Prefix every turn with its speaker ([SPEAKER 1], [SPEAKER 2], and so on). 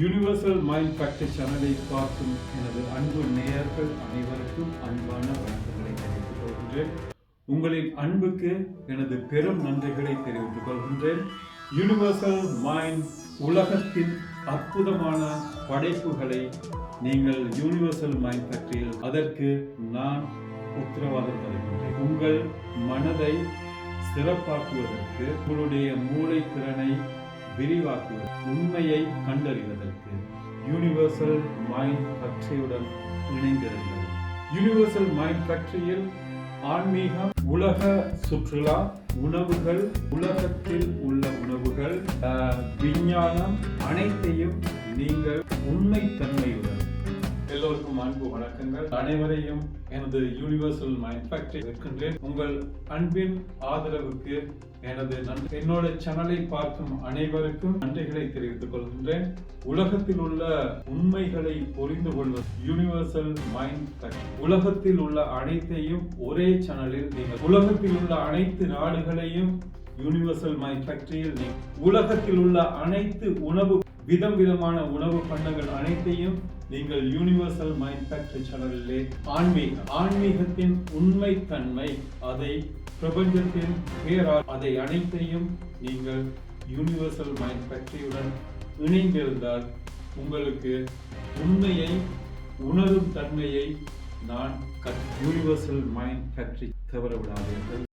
[SPEAKER 1] Universal mind factor சேனலை பார்க்கும் எனது அன்பு நேயர்கள் அனைவருக்கும் அன்பான வணக்கங்களை தெரிவித்துக் கொள்கின்றேன். உங்களின் அன்புக்கு எனது பெரும் நன்றிகளை தெரிவித்துக் கொள்கின்றேன். யூனிவர்சல் மைண்ட் உலகத்தின் அற்புதமான படைப்புகளை நீங்கள் யூனிவர்சல் மைண்ட் ஃபேக்டரியில் அதற்கு நான் உத்தரவாதம் தருகின்றேன் உங்கள் மனதை சிறப்பாக்குவதற்கு உங்களுடைய மூளை திறனை விரிவாக்குவது உண்மையை கண்டறிவதற்கு யூனிவர்சல் மைண்ட் ஃபேக்டரியுடன் இணைந்திருந்தது. யூனிவர்சல் மைண்ட் ஃபேக்டரியில் ஆன்மீகம் உலக சுற்றுலா உணவுகள் உலகத்தில் உள்ள உணவுகள் விஞ்ஞானம் அனைத்தையும் நீங்கள் உண்மைத்தன்மையுடன் எல்லோருக்கும் அன்பு வணக்கங்கள். அனைவரையும் எனது யூனிவர்சல் மைண்ட் ஃபேக்டரி இருக்கின்றேன் உங்கள் அன்பின் ஆதரவுக்கு எனது நன்றி. என்னோட சேனலை பார்க்கும் அனைவருக்கும் நன்றிகளை தெரிவித்துக் கொள்கின்றேன். உலகத்தில் உள்ள உண்மைகளை புரிந்து கொள்வது யூனிவர்சல் மைண்ட் ஃபேக்டரி உலகத்தில் உள்ள அனைத்தையும் ஒரே சேனலில் நீங்கள் உலகத்தில் உள்ள அனைத்து நாடுகளையும் யூனிவர்சல் மைண்ட் ஃபேக்டரியில் நீ உலகத்தில் உள்ள அனைத்து உணவு விதம் விதமான உணவு பண்டங்கள் அனைத்தையும் நீங்கள் யூனிவர்சல் மைண்ட் ஃபேக்டரி சேனலிலே ஆன்மீகம் ஆன்மீகத்தின் உண்மை தன்மை அதை பிரபஞ்சத்தின் பேரால் அதை அனைத்தையும் நீங்கள் யூனிவர்சல் மைண்ட் ஃபேக்டரியுடன் இணைந்திருந்தால் உங்களுக்கு உண்மையை உணரும் தன்மையை நான் யூனிவர்சல் மைண்ட் ஃபேக்டரி தவற விடாதீர்கள்